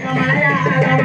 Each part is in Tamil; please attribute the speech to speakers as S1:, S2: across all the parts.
S1: மலையாளம் மலையாளம்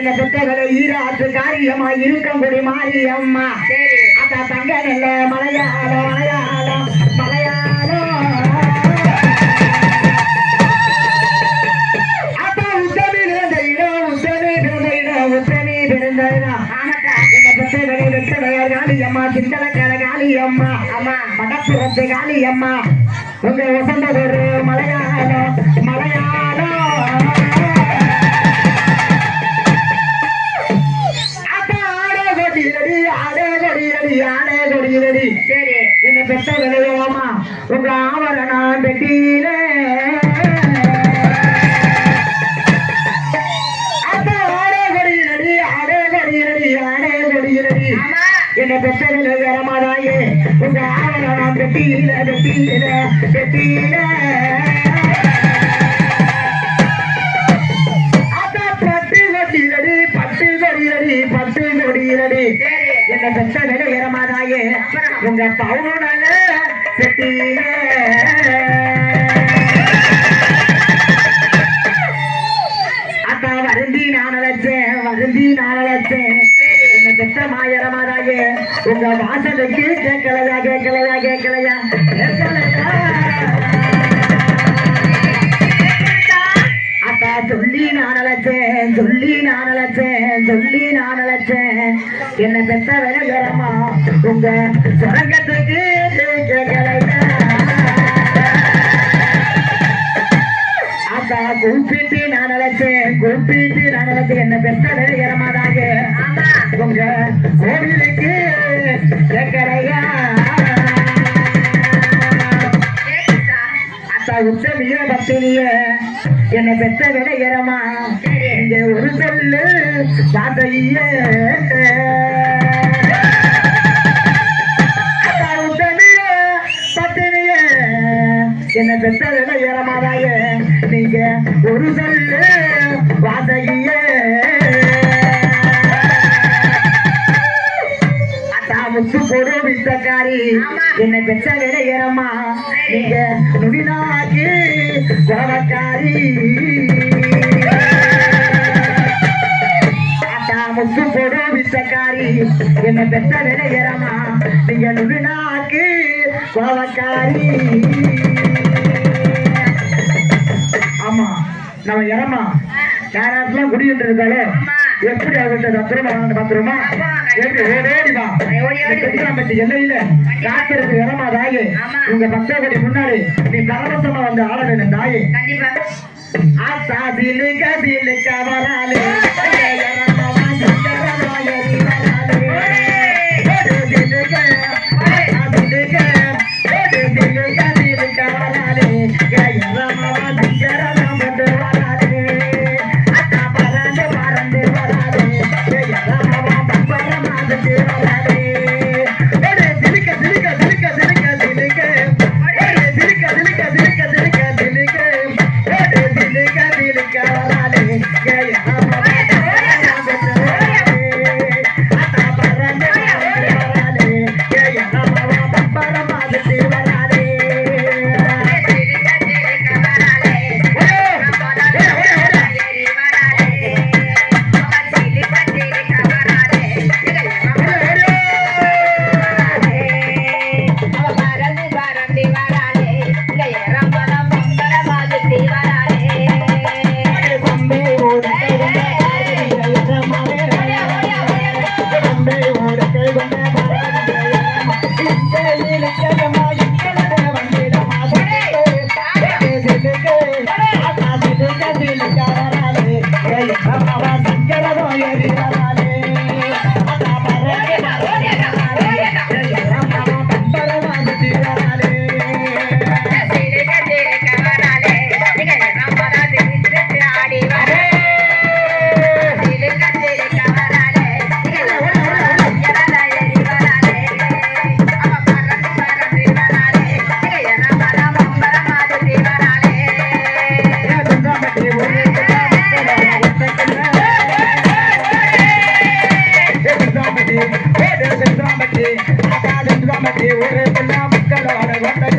S2: ஆமா
S1: என்ன பெற்றவளை ஈராற்று காரியமா இருக்கங்குடி மாரியம்மா. அத்தா தங்க நல்ல மலையாளம் மலையாளம் மலையாளம் அத்தா உத்தமி பிறந்த இடம் உத்தமி பிறந்த இடம் உத்தமி பிறந்த இடம்
S2: ஆமாத்தா
S1: என்ன பெற்றவளை வெற்றவையார் காளியம்மா சிந்தனக்கார காளியம்மா.
S2: ஆமா.
S1: மடப்புறத்து காளியம்மா. உங்க வசந்ததொரு மலையாளம் மலையாளம் ஆடே கொடியடி
S2: சரி.
S1: என்ன பெற்ற விளையாமா? உங்க ஆவரணம் பெட்டியிலே. என்ன பெற்ற விளையாமாதாயே உங்க ஆவரணம் பெட்டியில பெட்டியில பெட்டியில. அத்தா பட்டு கொடியடி பட்டு கொடியடி பட்டு கொடியடி
S2: சரி
S1: என்ன பெற்ற உங்க பவுனல பெட்டியில அத்தா வருந்தி நான் அழைச்சேன் வருந்தி நான் அழைச்சேன். என்ன பெற்ற மாயரமாதாயே உங்க வாசலுக்கு கேட்கலையா கேட்கலையா கேட்கலையா? கேட்கலையா? சொல்லி நான் அழைச்சேன் சொல்லி நான் அழைச்சேன் சொல்லி நான் அழைச்சேன் என்ன பெற்ற விலையரமா உங்க சுரங்கத்துக்கு கூப்பிட்டு நான் அழைச்சேன் கூப்பிட்டு நான் அழைச்சேன் என்ன பெற்ற விலையரமாதாக
S2: ஆமா.
S1: உங்க கோவிலுக்கு கேட்கலையா? உத்தமிய பத்தினிய என்னை பெற்ற விலையரமா
S2: சரி.
S1: இங்க ஒரு சொல்லு அத்தா உத்தமிய பத்தினிய. என்னை பெற்ற விலையரமாதாய நீங்க ஒரு சொல்லு வார்த்தையே முத்து போடு வித்தக்காரி. என்னை பெற்ற விலையரமா நீங்க நுடினாக்கி அத்தா முத்து போடு வித்தக்காரி என்னை பெற்ற விலையரமா நீங்க நுடினாக்கி குறவக்காரி ஆமா நம்ம இறமா யாராச்சும் குடியிட்டு இருக்காளோ. எப்படி அவர்கிட்ட பத்திரமா வாங்க பத்திரமா. எப்படி ஓடோடி வா. பெட்டியாம்பட்டி எல்லையில தாயே.
S2: ஆமா.
S1: உங்க பக்தபடி முன்னாடி நீ பரவசமா வந்து ஆட வேணும் தாயே.
S2: கண்டிப்பா.
S1: ஆத்தா திலுக்க திலுக்க வராலே மக்களோட கொண்டது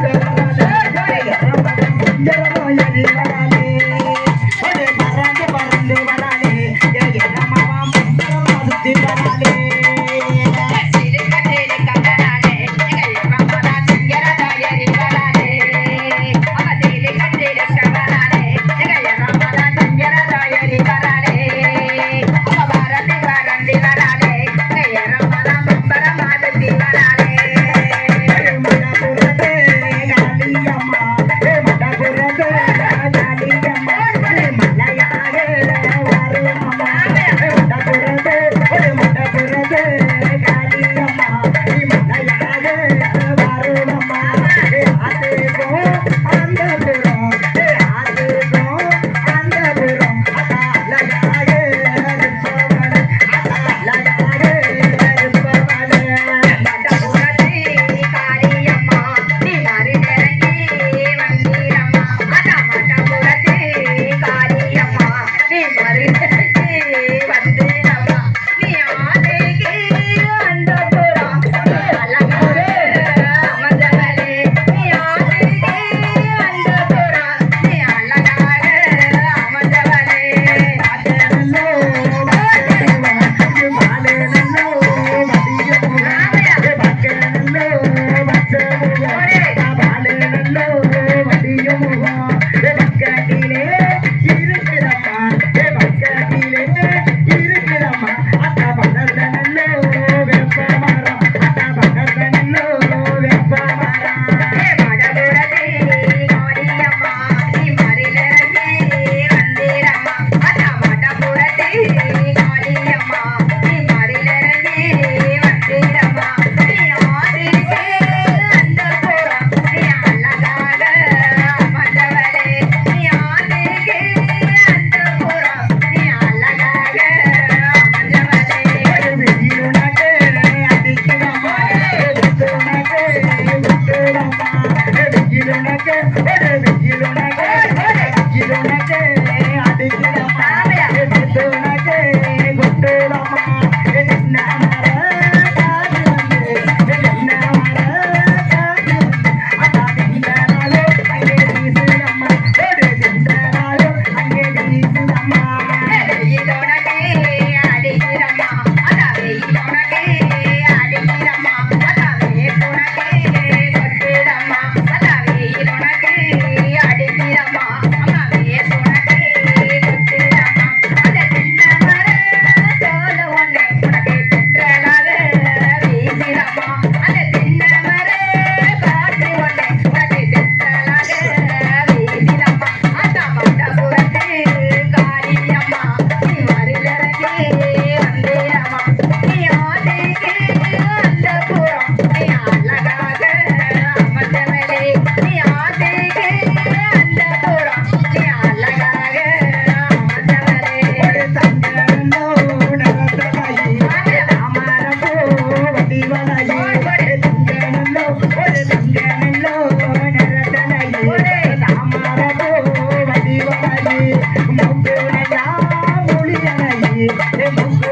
S2: Thank you. Hey, hey,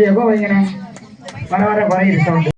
S1: கொஞ்சம் எப்போ வைங்கண்ணே வர வர குறையுது சவுண்டு